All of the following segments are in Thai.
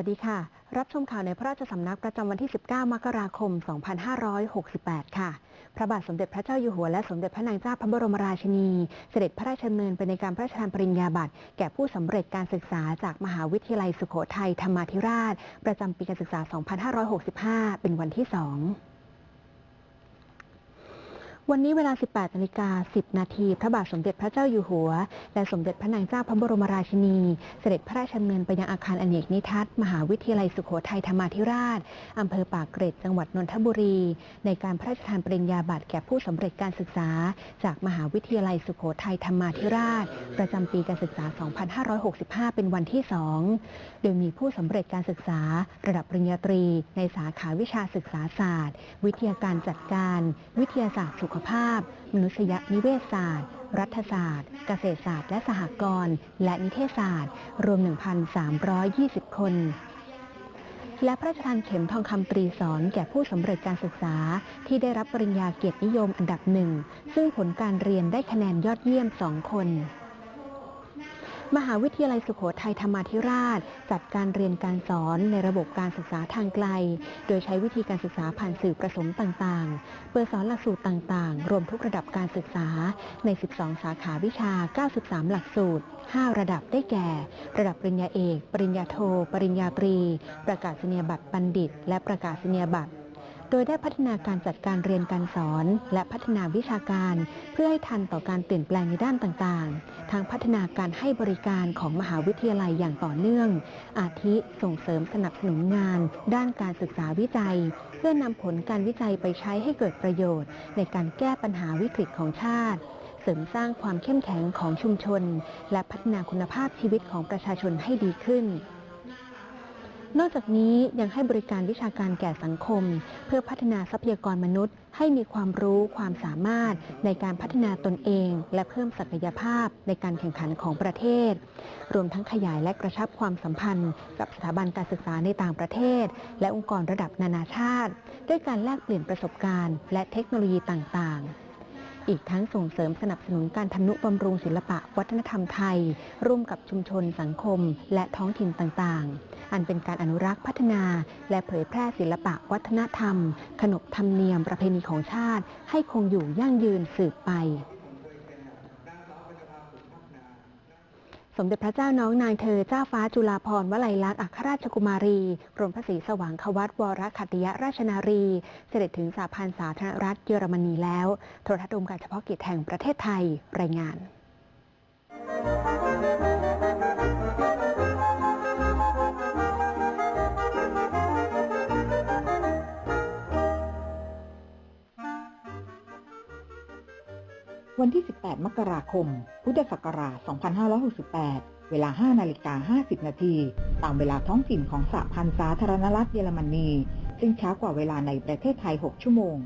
สวัสดีค่ะ รับชมข่าวในพระราชสำนักประจำวันที่ 19 มกราคม 2568 ค่ะ พระบาทสมเด็จพระเจ้าอยู่หัวและสมเด็จพระนางเจ้าพระบรมราชินี เสด็จพระราชดำเนินไปในการพระราชทานปริญญาบัตรแก่ผู้สำเร็จการศึกษาจากมหาวิทยาลัยสุโขทัยธรรมาธิราช ประจำปีการศึกษา 2565 เป็นวันที่ 2 วันนี้เวลา 18นาฬิกา10 นาทีพระบาทสมเด็จพระเจ้าอยู่หัว และสมเด็จพระนางเจ้าพระบรมราชินี เสด็จพระราชดำเนินไปยังอาคารอเนกนิทัศน์มหาวิทยาลัยสุโขทัยธรรมาธิราชอำเภอปากเกร็ดจังหวัดนนทบุรี ในการพระราชทานปริญญาบัตรแก่ผู้สำเร็จการศึกษา จากมหาวิทยาลัยสุโขทัยธรรมาธิราช ประจำปีการศึกษา 2565 เป็นวันที่ 2 โดยมีผู้สำเร็จการศึกษา ระดับปริญญาตรี ในสาขาวิชาศึกษาศาสตร์ วิทยาการจัดการ วิทยาศาสตร์สุขภาพ มนุษยนิเวศศาสตร์ รัฐศาสตร์ เกษตรศาสตร์ และสหกรณ์และนิเทศศาสตร์ รวม 1,320 คน และพระราชทานเข็มทองคำตรีสอนแก่ผู้สำเร็จการศึกษา ที่ได้รับปริญญาเกียรตินิยมอันดับหนึ่ง ซึ่งผลการเรียนได้คะแนนยอดเยี่ยมสองคน มหาวิทยาลัยสุโขทัยธรรมาธิราช จัดการเรียนการสอนในระบบการศึกษาทางไกล โดยใช้วิธีการศึกษาผ่านสื่อประสมต่างๆ เปิดสอนหลักสูตรต่างๆ รวมทุกระดับการศึกษาใน 12 สาขาวิชา 93 หลักสูตร 5 ระดับได้แก่ ระดับปริญญาเอก ปริญญาโท ปริญญาตรี ประกาศนียบัตรบัณฑิต และประกาศนียบัตร โดยได้พัฒนาการจัดการเรียนการสอน และพัฒนาวิชาการ เพื่อให้ทันต่อการเปลี่ยนแปลงในด้านต่างๆทั้งพัฒนาการให้บริการของมหาวิทยาลัยอย่างต่อเนื่อง อาทิส่งเสริมสนับสนุนงาน ด้านการศึกษาวิจัย เพื่อนำผลการวิจัยไปใช้ให้เกิดประโยชน์ ในการแก้ปัญหาวิกฤตของชาติ เสริมสร้างความเข้มแข็งของชุมชน และพัฒนาคุณภาพชีวิตของประชาชนให้ดีขึ้น นอกจากนี้ยังให้บริการวิชาการแก่สังคม เพื่อพัฒนาทรัพยากรมนุษย์ ให้มีความรู้ความสามารถในการพัฒนาตนเอง และเพิ่มศักยภาพในการแข่งขันของประเทศ รวมทั้งขยายและกระชับความสัมพันธ์ กับสถาบันการศึกษาในต่างประเทศ และองค์กรระดับนานาชาติ ด้วยการแลกเปลี่ยนประสบการณ์ และเทคโนโลยีต่างๆ อีกทั้งส่งเสริมสนับสนุนการทำนุบำรุงศิลปะวัฒนธรรมไทย ร่วมกับชุมชนสังคม และท้องถิ่นต่างๆ อันเป็นการอนุรักษ์พัฒนา และเผยแพร่ศิลปะวัฒนธรรม ขนบธรรมเนียมประเพณีของชาติ ให้คงอยู่ยั่งยืนสืบไป มเด็จพระเจ้าน้องนางเธอเจ้าฟ้าจุฬาภรณ์วลัยลักษณ์อัครราชกุมารีกรมพระศรีสว่างควัตวรคัติยราชนารี เสด็จถึงสาพันธ์สาธารณรัฐเยอรมนีแล้ว โทรทัศน์รวมการเฉพาะกิจแห่งประเทศไทยรายงาน วันที่ 18 มกราคม พุทธศักราช 2568 เวลา 5 นาฬิกา 50 นาที ตามเวลาท้องถิ่นของสหพันธ์สาธารณรัฐเยอรมนี ซึ่งช้ากว่าเวลาในประเทศไทย 6 ชั่วโมง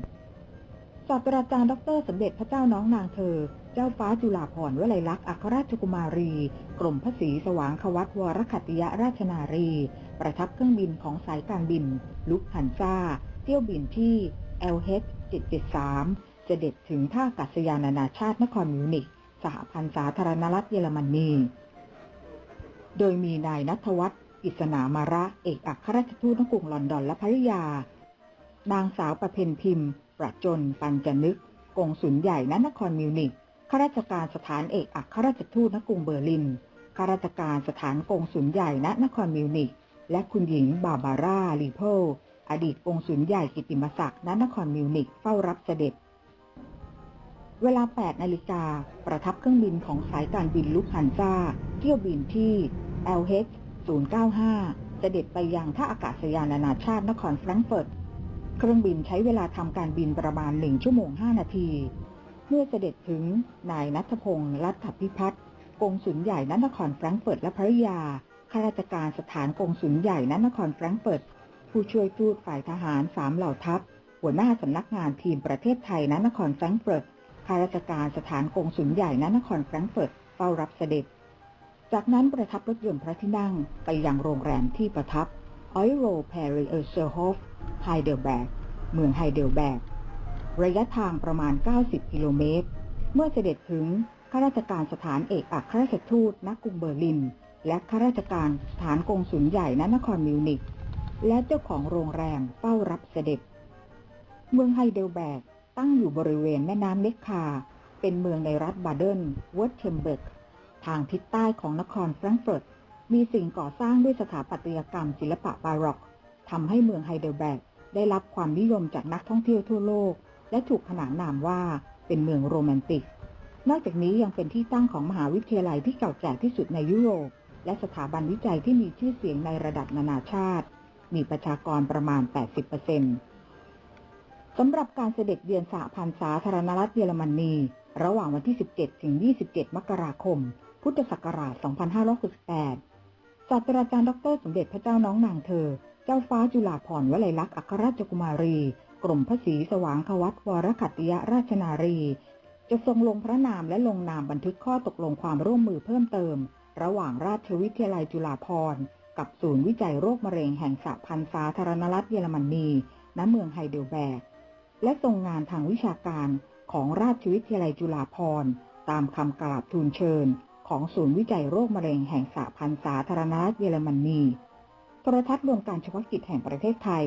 ศาสตราจารย์ดรสมเด็จพระเจ้าน้องนางเธอ เจ้าฟ้าจุฬาภรณ์วลัยลักษณ์อัครราชกุมารี กรมพระศรีสว่างควัตวรคัติยราชนารี ประทับเครื่องบินของสายการบิน ลุกฮันซาเที่ยวบินที่ LH 773 จะเด็ดถึงท่าอากาศยานานาชาตินครมิวนิกสหพันธ์สาธารณรัฐเยอรมนี โดยมีนายนัทวัฒน์กิษณามาระเอกอัครราชทูตณกรุงลอนดอนและภริยา นางสาวประเพนพิมพ์ ประจน ปัญจนึก กงสุลใหญ่ณนครมิวนิกข้าราชการสถานเอกอัครราชทูตณกรุงเบอร์ลินข้าราชการสถานกงสุลใหญ่ณนครมิวนิกและคุณหญิงบาบาร่าลีโพอดีตกงสุลใหญ่กิติมศักดิ์ณนครมิวนิกเฝ้ารับเสด็จ เวลา 8 นาฬิกา ประทับเครื่องบินของสายการบินลุกฮันซาเที่ยวบินที่ LH 095เด็จไปยังท่าอากาศยานนานาชาตินครแฟรงก์เฟิร์ต เครื่องบินใช้เวลาทำการบินประมาณ 1 ชั่วโมง 5 นาที เมื่อเสด็จถึงนายนัทพงศ์รัฐพิพัฒน์กงสุลใหญ่ณนครแฟรงก์เฟิร์ตและภริยา ข้าราชการสถานกงสุลใหญ่ณนครแฟรงก์เฟิร์ต ผู้ช่วยทูตฝ่ายทหารสามเหล่าทัพ หัวหน้าสำนักงานทีมประเทศไทยณนครแฟรงก์เฟิร์ต ข้าราชการสถานกงสุลใหญ่ณนครแฟรงก์เฟิร์ตเฝ้ารับเสด็จ จากนั้นประทับรถยนต์พระที่นั่งไปยังโรงแรมที่ประทับ o i r o p e r i e r s e r h o f ไฮเดลแบกเมืองไฮเดลแบกระยะทางประมาณ 90 กิโลเมตร เมื่อเสด็จถึงข้าราชการสถานเอกอัครราชทูตณกรุงเบอร์ลิน และข้าราชการสถานกงสุลใหญ่ณนครมิวนิกและเจ้าของโรงแรมเฝ้ารับเสด็จ เมืองไฮเดลแบก ตั้งอยู่บริเวณแม่น้ำเนคคา เป็นเมืองในรัฐบาเดนเวิร์ตเทมเบิร์ก ทางทิศใต้ของนครแฟรงก์เฟิร์ต มีสิ่งก่อสร้างด้วยสถาปัตยกรรมศิลปะบาร็อกทำให้เมืองไฮเดลแบกได้รับความนิยมจากนักท่องเที่ยวทั่วโลก และถูกขนานนามว่าเป็นเมืองโรแมนติก นอกจากนี้ยังเป็นที่ตั้งของมหาวิทยาลัยที่เก่าแก่ที่สุดในยุโรป และสถาบันวิจัยที่มีชื่อเสียงในระดับนานาชาติ มีประชากรประมาณ 80% สำหรับการเสด็จเยือนสหพันธ์สาธารณรัฐเยอรมนี ระหว่างวันที่ 17 ถึง 27 มกราคม พุทธศักราช 2568 ศาสตราจารย์ดร สมเด็จพระเจ้าน้องนางเธอ เจ้าฟ้าจุฬาภรณ์วลัยลักษณ์อัครราชกุมารี กรมพระศรีสว่างควัตวรขัตติยราชนารี จะทรงลงพระนามและลงนามบันทึกข้อตกลงความร่วมมือเพิ่มเติม ระหว่างราชวิทยาลัยจุฬาภรณ์กับศูนย์วิจัยโรคมะเร็งแห่งสหพันธ์สาธารณรัฐเยอรมนี ณ เมืองไฮเดลแบก และทรงงานทางวิชาการของราชวิทยาลัยจุฬาภรณ์ ตามคำกราบทูลเชิญ ของศูนย์วิจัยโรคมะเร็งแห่งสหพันธ์สาธารณรัฐเยอรมนีโทรทัศน์รวมการเฉพาะกิจแห่งประเทศไทย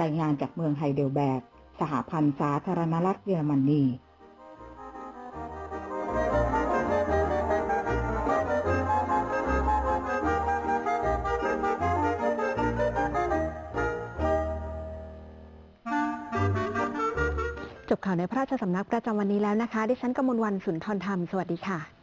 รายงานจากเมืองไฮเดลแบกสหพันธ์สาธารณรัฐเยอรมนี ข่าวในพระราชสำนักประจำวันนี้แล้วนะคะ ดิฉันกมลวันสุนทรธรรม สวัสดีค่ะ